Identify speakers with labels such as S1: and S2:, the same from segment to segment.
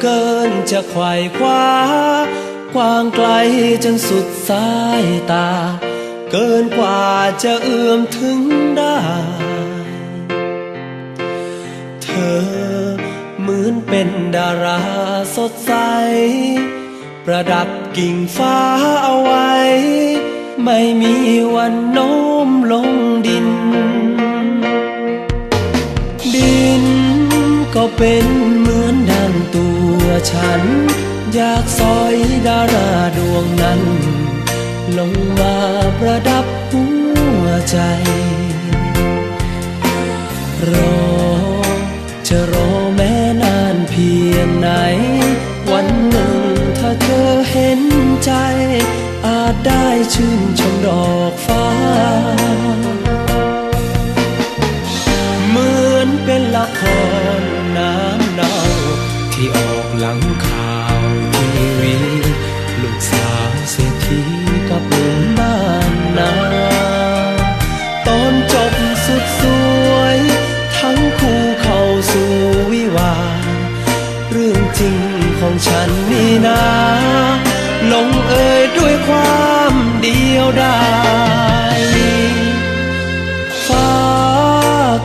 S1: เกินจะไขว่คว้ากว้างไกลจนสุดสายตา เกินกว่าจะเอื้อมถึงได้ เธอเหมือนเป็นดาราสดใส ประดับกิ่งฟ้าเอาไว้ ไม่มีวันโน้มลงดิน ดินก็เป็น ตัวฉัน อยากสอยดาราดวงนั้น ลงมาประดับหัวใจ รอ จะรอแม้นานเพียงไหน วันหนึ่งถ้าเธอเห็นใจ อาจได้ชื่นชมดอกฟ้า เหมือนเป็นละครน้นา ที่ออกหลังข่าวทีวีลูกสาวเศรษฐีกับหนุ่มบ้านนาตอนจบสุดสวย ทั้งคู่เข้าสู่วิวา เรื่องจริงของฉันนี่นาลงเอยด้วยความเดียวดายฟ้า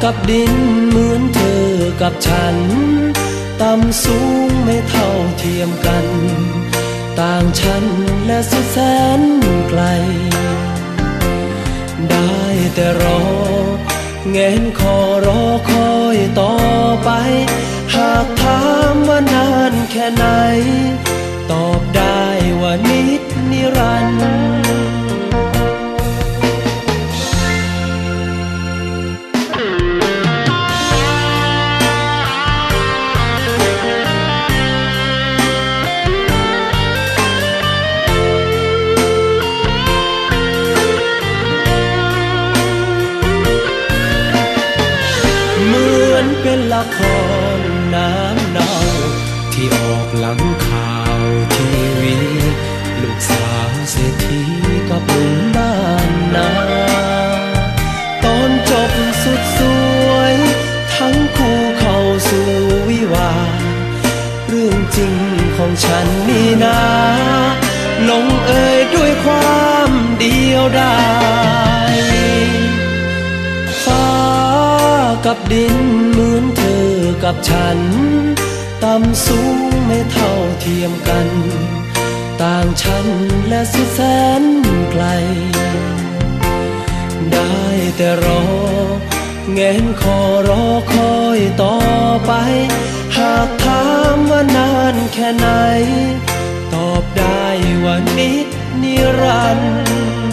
S1: กับดินเหมือนเธอกับฉัน ต่ำสูงไม่เท่าเทียมกัน ต่างฉันและสุดแสนไกล ได้แต่รอเงนคอรอคอยต่อไป หากถามว่านานแค่ไหน นเป็นละครน้ำเน่าที่ออกหลังข่าวทีวี ลูกสาวเศรษฐีกับหนุ่มบ้านนาตอนจบสุดสวย ทั้งคู่เข้าสู่วิวา เรื่องจริงของฉันนี่นาลงเอยด้วยความเดียวดาย กับดินเหมือนเธอกับฉัน ต่ำสูงไม่เท่าเทียมกัน ต่างฉันและสุดแสนไกล ได้แต่รอแงนคอรอคอยต่อไป หากถามว่านานแค่ไหน ตอบได้ว่านิดนิรันดร์